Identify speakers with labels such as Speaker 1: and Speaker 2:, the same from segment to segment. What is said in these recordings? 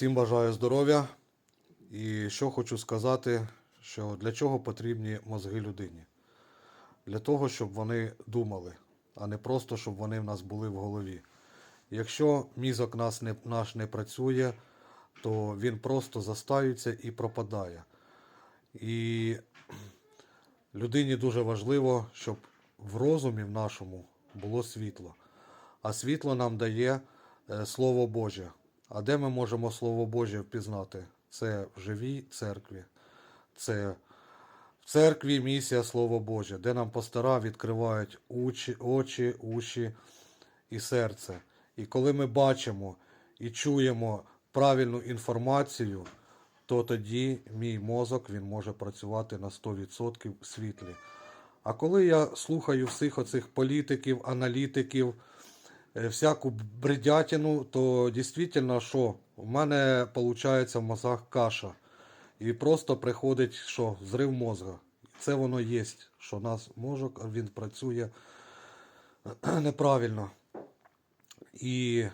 Speaker 1: Всім бажаю здоров'я. І що хочу сказати, що для чого потрібні мозги людині? Для того, щоб вони думали, а не просто, щоб вони в нас були в голові. Якщо мізок нас не, наш не працює, то він просто застаюється і пропадає. І людині дуже важливо, щоб в розумі в нашому було світло. А світло нам дає е, Слово Боже. А де ми можемо Слово Боже впізнати? Це в живій церкві. Це в церкві місія Слово Боже, де нам пастора відкривають очі, очі, уші і серце. І коли ми бачимо і чуємо правильну інформацію, то тоді мій мозок він може працювати на 100% в світлі. А коли я слухаю всіх оцих політиків, аналітиків, всяку бредятину, то дійсно, що в мене виходить в мозгах каша. І просто приходить, що зрив мозга. Це воно є, що нас мозок він працює неправильно. І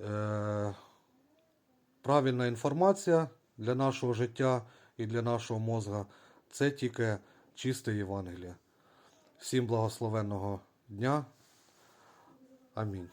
Speaker 1: е, правильна інформація для нашого життя і для нашого мозга це тільки чисте Євангеліє. Всім благословенного дня. Амінь.